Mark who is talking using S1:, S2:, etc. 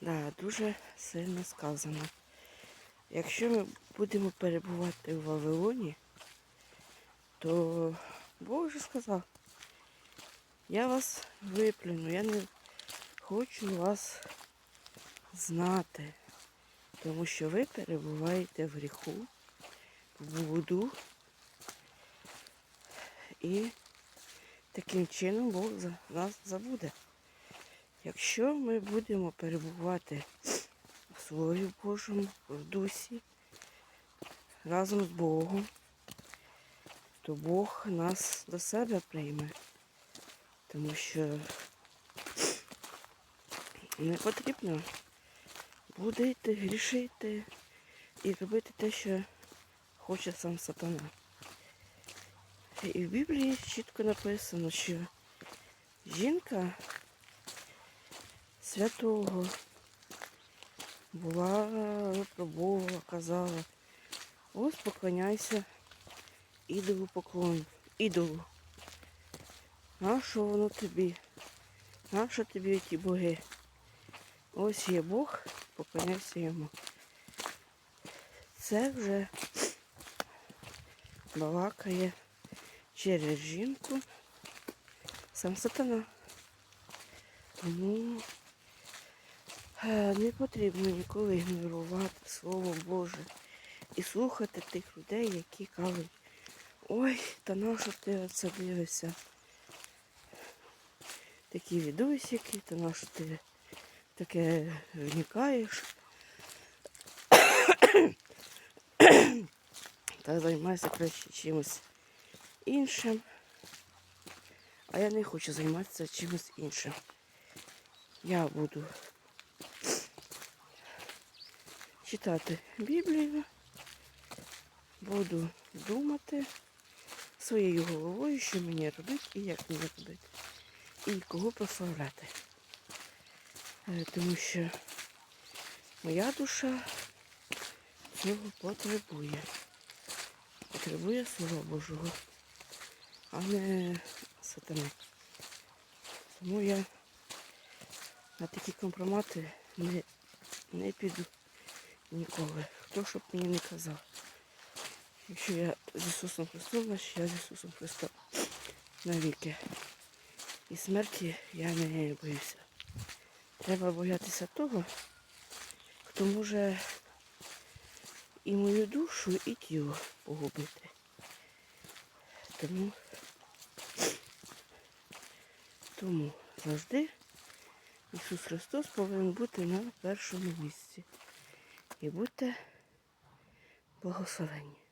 S1: Да, дуже сильно сказано. Якщо ми будемо перебувати в Вавилоні, то Бог вже сказав, я вас виплюну, я не хочу вас знати, тому що ви перебуваєте в гріху, в блуду, і таким чином Бог за нас забуде. Якщо ми будемо перебувати в Слові Божому, в дусі, разом з Богом, то Бог нас до себе прийме. Тому що не потрібно буде йти, грішити і робити те, що хоче сам сатана. І в Біблії чітко написано, що жінка святого була випробовувала, казала, ось поклоняйся ідолу поклон, ідолу. Нащо воно тобі? Нащо тобі ті боги? Ось є Бог, поклоняйся йому. Це вже балакає через жінку сам сатана. Тому не потрібно ніколи ігнорувати Слово Боже і слухати тих людей, які кажуть, ой, та на що ти оце дивишся? Такі відосики, та на що ти таке вникаєш. Та займайся краще чимось іншим. А я не хочу займатися чимось іншим. Я буду читати Біблію, буду думати своєю головою, що мені робити і як мені робити. І кого прославляти. Е, Тому що моя душа цього потребує. Потребує Слова Божого, а не сатани. Тому я на такі компромати не, не піду ніколи. Хто щоб мені не казав. Якщо я з Ісусом Христом, значить я з Ісусом Христом навіки. І смерті я не боюся. Треба боятися того, хто може і мою душу, і тіло погубити. Тому, тому завжди Ісус Христос повинен бути на першому місці. І будьте благословенні.